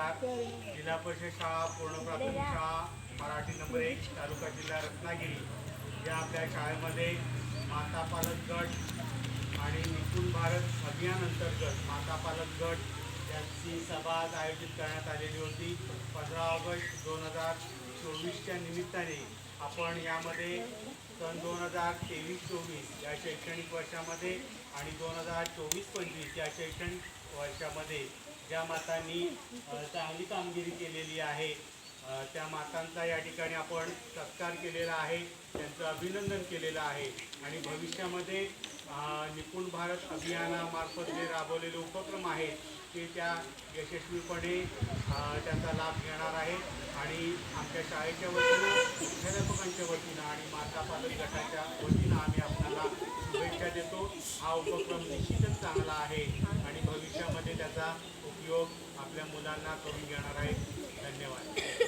नमस्कार जिल्हा परिषद शाळा पूर्ण प्राथमिक शाळा मराठी नंबर एक तालुका जिल्हा रत्नागिरी. या आपल्या शाळेमध्ये माता पालक गट आणि निपुण भारत अभियान अंतर्गत माता पालक गट यांची सभा आज आयोजित करण्यात आलेली होती. पंधरा ऑगस्ट दोन हजार चोवीसच्या निमित्ताने आपण यामध्ये सन दोन हजार तेवीस चोवीस या शैक्षणिक वर्षामध्ये आणि दोन हजार चोवीस पंचवीस या शैक्षणिक वर्षामध्ये ज्या मातांनी चांगली कामगिरी केलेली आहे त्या मातांचा या ठिकाणी आपण सत्कार केलेला आहे त्यांचं अभिनंदन केलेलं आहे. आणि भविष्यामध्ये निपुण भारत अभियानामार्फत जे राबवलेले उपक्रम आहेत ते त्या यशस्वीपणे त्याचा लाभ घेणार आहे. आणि आमच्या शाळेच्या वतीनं मुख्याध्यापकांच्या वतीनं आणि माता पालक गटाच्या वतीनं आम्ही आपल्याला शुभेच्छा देतो. हा उपक्रम निश्चितच चांगला आहे आणि भविष्यामध्ये त्याचा उपयोग आपल्या मुलांना करून घेणार आहे. धन्यवाद.